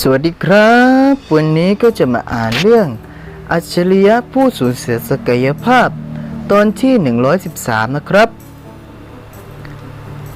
สวัสดีครับ วันนี้ก็จะมาอ่านเรื่อง อัจฉริยะผู้สูญเสียศักยภาพ ตอนที่ 113 นะครับ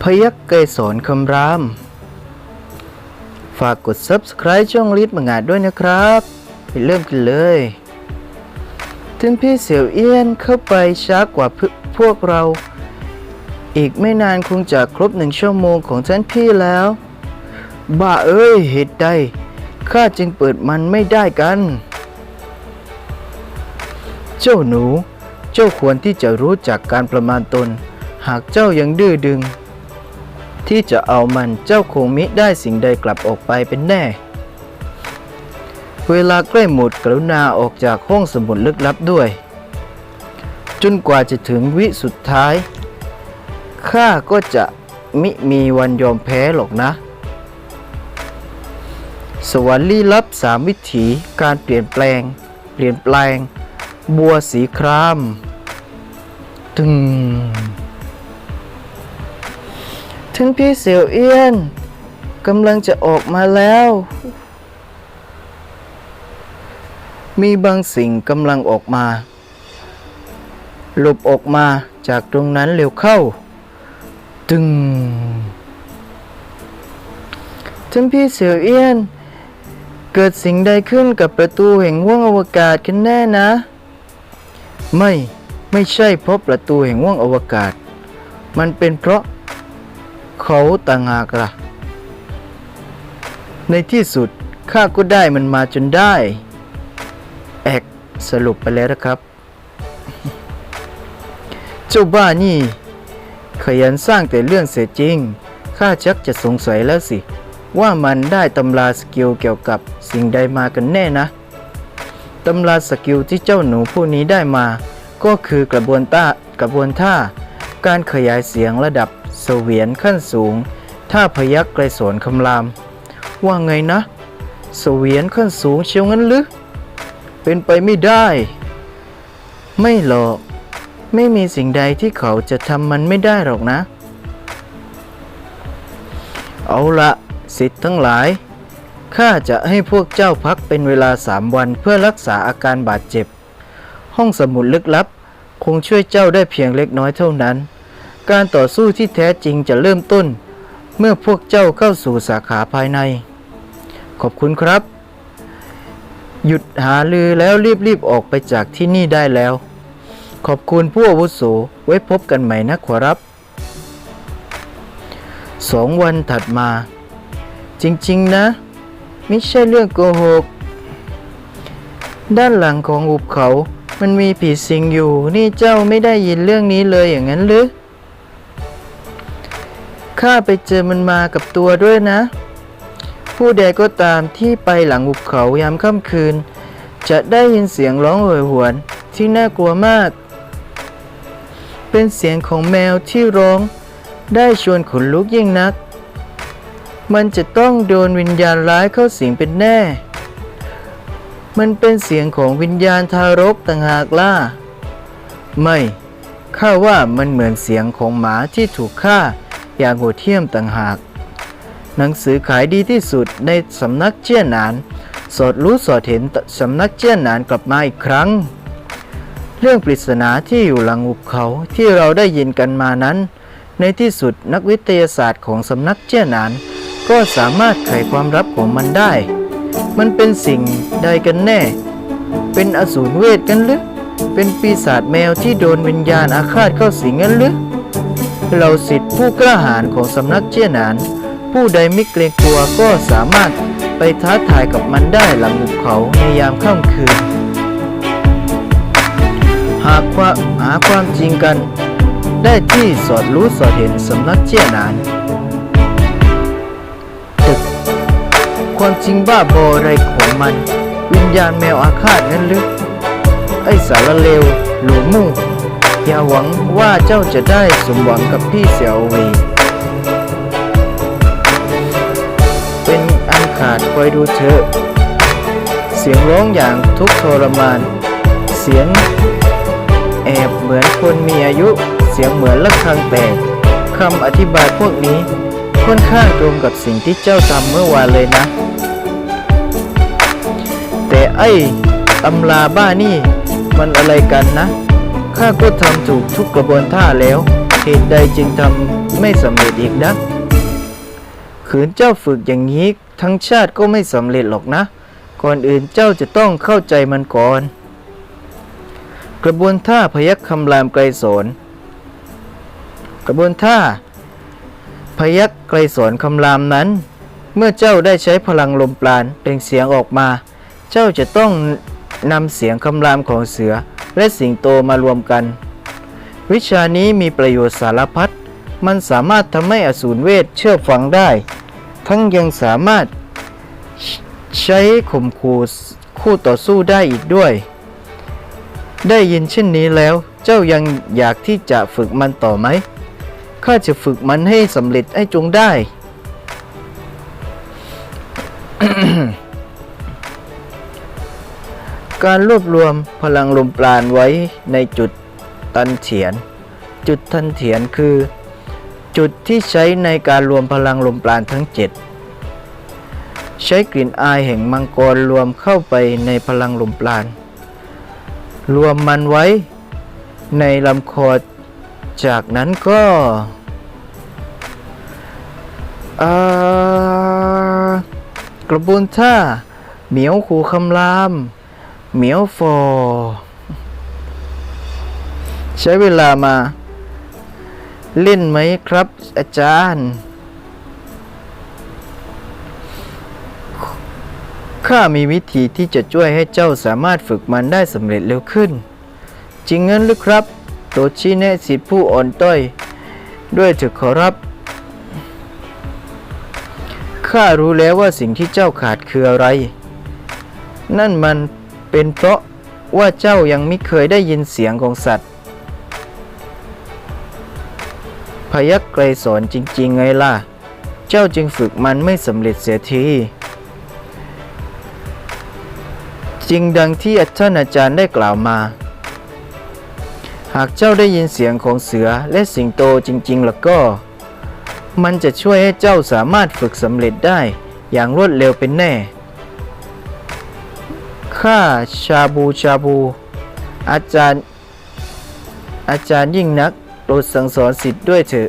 พยักไกรสอนคำราม ฝากกด Subscribe ช่องลิศมังงาดด้วยนะครับไปเริ่มกันเลยถึงพี่เสี่ยวเอี้ยนเข้าไปช้ากว่าพพวกเรา อีกไม่นานคงจะครบหนึ่งชั่วโมงของท่านพี่แล้ว บ้าเอ้ยเหตุใด ข้าจึงเปิดมันไม่ได้กัน เจ้าหนู เจ้าควรที่จะรู้จักการประมาณตน หากเจ้ายังดื้อดึง ที่จะเอามันเจ้าคงมิได้สิ่งใดกลับออกไปเป็นแน่ เวลาใกล้หมดกรุณาออกจากห้องสมุดลึกลับด้วย จนกว่าจะถึงวิสุดท้ายข้าก็จะมิมีวันยอมแพ้หรอกนะ สวรรค์ลี้ลับสามวิถีการเปลี่ยนแปลง เปลี่ยนแปลง บัวสีครามตึงถึงพี่เสี่ยวเอี้ยนกำลังจะออกมาแล้ว มีบางสิ่งกำลังออกมา หลบออกมาจากตรงนั้นเร็วเข้า ตึงถึงพี่เสี่ยวเอี้ยน เกิดสิ่งใดขึ้นกับประตูแห่งห้วงอวกาศกันแน่นะ ไม่ไม่ใช่เพราะประตูแห่งห้วงอวกาศ มันเป็นเพราะเขาต่างหากล่ะ ในที่สุดข้าก็ได้มันมาจนได้ แอกสรุปไปแล้วนะครับ เจ้าบ้านี่ ขยันสร้างแต่เรื่องเสียจริง ข้าชักจะสงสัยแล้วสิ ว่ามันได้ตำราสกิลเกี่ยวกับสิ่งใดมากันแน่นะ ตำราสกิลที่เจ้าหนูผู้นี้ได้มา ก็คือกระบวนต้ากระบวนท่า การขยายเสียงระดับเสวียนขั้นสูง ท่าพยักไกรสอนคำราม ว่าไงนะ เสวียนขั้นสูงเชียวงั้นหรือ เป็นไปไม่ได้ ไม่หรอกไม่มีสิ่งใดที่เขาจะทำมันไม่ได้หรอกนะ เอาละ สิทธิ์ทั้งหลาย ข้าจะให้พวกเจ้าพักเป็นเวลาสามวันเพื่อรักษาอาการบาดเจ็บ ห้องสมุดลึกลับ คงช่วยเจ้าได้เพียงเล็กน้อยเท่านั้น การต่อสู้ที่แท้จริงจะเริ่มต้น เมื่อพวกเจ้าเข้าสู่สาขาภายใน ขอบคุณครับ หยุดหาลือแล้วรีบๆออกไปจากที่นี่ได้แล้ว ขอบคุณผู้อาวุโสไว้พบกันใหม่นะขอรับสองวันถัดมา จริงๆนะ ไม่ใช่เรื่องโกหก ด้านหลังของหุบเขา มันมีผีสิงอยู่ นี่เจ้าไม่ได้ยินเรื่องนี้เลยอย่างนั้นหรือ ข้าไปเจอมันมากับตัวด้วยนะ ผู้ใดก็ตามที่ไปหลังหุบเขายามค่ำคืน จะได้ยินเสียงร้องโหยหวนที่น่ากลัวมาก เป็นเสียงของแมวที่ร้องได้ชวนขนลุกยิ่งนัก มันจะต้องโดนวิญญาณร้ายเข้าสิงเป็นแน่ มันเป็นเสียงของวิญญาณทารกต่างหากล่ะไม่ ข้าว่ามันเหมือนเสียงของหมาที่ถูกฆ่าอย่างโหดเหี้ยมต่างหาก หนังสือขายดีที่สุดในสำนักเจี้ยนหนาน สอดรู้สอดเห็นสำนักเจี้ยนหนานกลับมาอีกครั้ง เรื่องปริศนาที่อยู่หลังหุบเขาที่เราได้ยินกันมานั้น ในที่สุดนักวิทยาศาสตร์ของสำนักเจี้ยหนาน ก็สามารถไขความลับของมันได้ มันเป็นสิ่งใดกันแน่ เป็นอสูรเวทกันหรือ เป็นปีศาจแมวที่โดนวิญญาณอาฆาตเข้าสิงกันหรือเราสิทธิ์ผู้กล้าหาญของสำนักเจี้ยนาน ผู้ใดไม่เกรงกลัวก็สามารถไปท้าทายกับมันได้หลังหุบเขาในยามค่ำคืน หากว่าหาความจริงกัน ได้ที่สอดรู้สอดเห็นสำนักเจี้ยนาน ความจริงบ้าบอไรของมัน วิญญาณแมวอาฆาตนั่นหรือไอสารเลวหลวมู่อย่าหวังว่าเจ้าจะได้สมหวังกับพี่เสี่ยวเวย์เป็นอันขาดคอยดูเถอเสียงร้องอย่างทุกข์ทรมาน เสียงแอบเหมือนคนมีอายุ เสียงเหมือนระฆังแตกคำอธิบายพวกนี้ค่อนข้างตรงกับสิ่งที่เจ้าทำเมื่อวานเลยนะ ไอ้ตำราบ้านี่มันอะไรกันนะ ข้าก็ทำถูกทุกกระบวนท่าแล้วเหตุใดจึงทำไม่สำเร็จอีกนะขืนเจ้าฝึกอย่างนี้ทั้งชาติก็ไม่สำเร็จหรอกนะ ก่อนอื่นเจ้าจะต้องเข้าใจมันก่อน กระบวนท่าพยัคฆ์คำรามไกรสอนกระบวนท่า พยัคฆ์ไกรสอนคำรามนั้น เมื่อเจ้าได้ใช้พลังลมปราณเปล่งเสียงออกมา เจ้าจะต้องนำเสียงคำรามของเสือและสิงโตมารวมกัน วิชานี้มีประโยชน์สารพัด มันสามารถทำให้อสูรเวทเชื่อฟังได้ ทั้งยังสามารถใชใช้ข่มขู่คู่ต่อสู้ได้อีกด้วย ได้ยินเช่นนี้แล้ว เจ้ายังอยากที่จะฝึกมันต่อไหม ข้าจะฝึกมันให้สำเร็จให้จงได้ การรวบรวมพลังลมปราณไว้ในจุดตันเถียน จุดทันเถียนคือ จุดที่ใช้ในการรวมพลังลมปราณทั้งเจ็ดใช้กลิ่นอายแห่งมังกรรวมเข้าไปในพลังลมปราณรวมมันไว้ในลำคอจากนั้นก็กระบวนท่าเหมียวขู่คำราม เหมียวฟอใช้เวลามา เล่นไหมครับ อาจารย์ ข้ามีวิธีที่จะช่วยให้เจ้าสามารถฝึกมันได้สำเร็จเร็วขึ้น จริงงั้นหรือครับโปรดชี้แนะสิทธิผู้อ่อนต้อย ด้วยเถอะขอรับข้ารู้แล้วว่าสิ่งที่เจ้าขาดคืออะไร นั่นมัน เป็นเพราะว่าเจ้ายังไม่เคยได้ยินเสียงของสัตว์ พยักไกรสอนจริงๆไงล่ะ เจ้าจึงฝึกมันไม่สำเร็จเสียทีจริงดังที่ท่านอาจารย์ได้กล่าวมา หากเจ้าได้ยินเสียงของเสือและสิงโตจริงๆ แล้วก็ มันจะช่วยให้เจ้าสามารถฝึกสำเร็จได้อย่างรวดเร็วเป็นแน่ ข้าชาบูชาบู อาจารย์ อาจารย์ยิ่งนักโปรดสั่งสอนสิทธิ์ด้วยเถอะ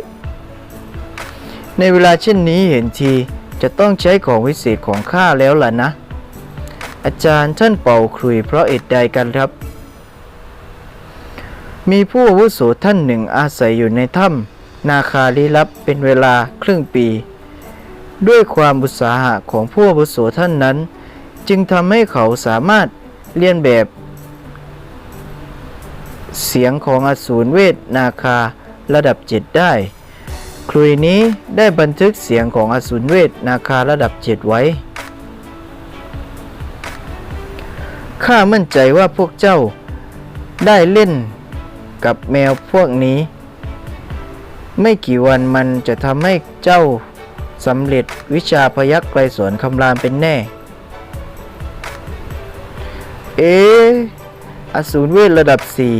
ในเวลาเช่นนี้เห็นทีจะต้องใช้ของวิเศษของข้าแล้วล่ะนะ อาจารย์ท่านเป่าครุยเพราะเอ็ดใดกันครับ มีผู้อาวุโสท่านหนึ่งอาศัยอยู่ในถ้ำนาคาลี้ลับเป็นเวลาครึ่งปี ด้วยความอุตสาหะของผู้อาวุโสท่านนั้น จึงทำให้เขาสามารถเลียนแบบ เสียงของอสูรเวทนาคาระดับเจ็ดได้คลุยนี้ได้บันทึกเสียงของอสูรเวทนาคาระดับเจ็ดไว้ข้ามั่นใจว่าพวกเจ้าได้เล่นกับแมวพวกนี้ ไม่กี่วันมันจะทำให้เจ้าสำเร็จวิชาพยักไกรสวนคำรามเป็นแน่ เออสูรเวทระดับสี่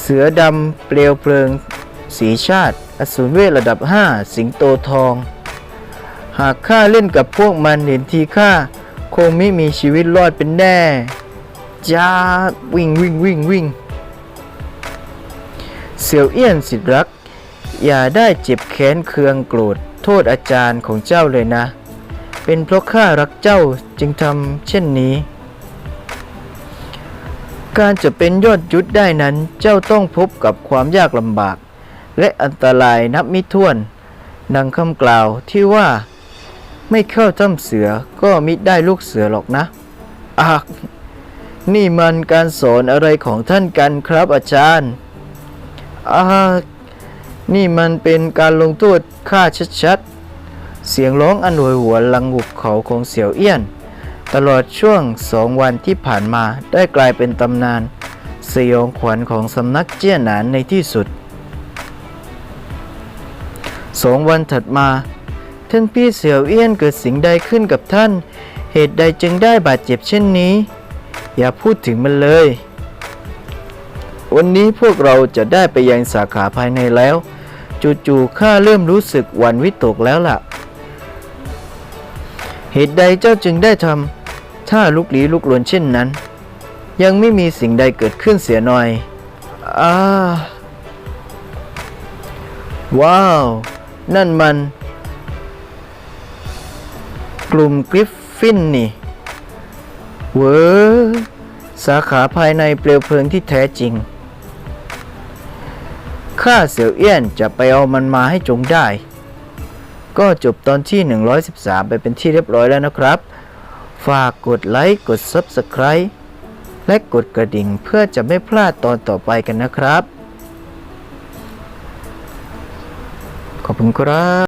เสือดำเปลวเพลิงสีชาติ อสูรเวทระดับห้าสิงโตทอง หากข้าเล่นกับพวกมันเห็นทีข้าคงไม่มีชีวิตรอดเป็นแน่ จ้าวิ่งวิ่งวิ่งวิ่งเสี่ยวเอี้ยนสิทธิรัก อย่าได้เจ็บแค้นเคืองโกรธโทษอาจารย์ของเจ้าเลยนะ เป็นเพราะข้ารักเจ้าจึงทำเช่นนี้ การจะเป็นยอดยุทธได้นั้นเจ้าต้องพบกับความยากลำบาก และอันตรายนับมิถ้วนดังคำกล่าวที่ว่า ไม่เข้าถ้ำเสือก็มิได้ลูกเสือหรอกนะอักนี่มันการสอนอะไรของท่านกันครับอาจารย์อานี่มันเป็นการลงโทษข้าชัดๆ เสียงร้องอันโหยหวนลังหุบเขาของเสี่ยวเอี้ยน ตลอดช่วงสองวันที่ผ่านมาได้กลายเป็นตำนาน สยองขวัญของสำนักเจี้ยหนานในที่สุดสองวันถัดมา ท่านพี่เสี่ยวเอี้ยนเกิดสิ่งใดขึ้นกับท่าน เหตุใดจึงได้บาดเจ็บเช่นนี้ อย่าพูดถึงมันเลย วันนี้พวกเราจะได้ไปยังสาขาภายในแล้วจู่ๆข้าเริ่มรู้สึกหวั่นวิตกแล้วล่ะ เหตุใดเจ้าจึงได้ทำ ถ้าลุกลี้ลุกลนเช่นนั้น ยังไม่มีสิ่งใดเกิดขึ้นเสียหน่อยอ่าว้าว นั่นมัน กลุ่มกริฟฟินนี่ เวอสาขาภายในเปลวเพลิงที่แท้จริง ข้าเสี่ยวเอี้ยนจะไปเอามันมาให้จงได้ ก็จบตอนที่ 113 ไปเป็นที่เรียบร้อยแล้วนะครับ ฝากกดไลค์กด Subscribe และกดกระดิ่งเพื่อจะไม่พลาดตอนต่อไปกันนะครับ ขอบคุณครับ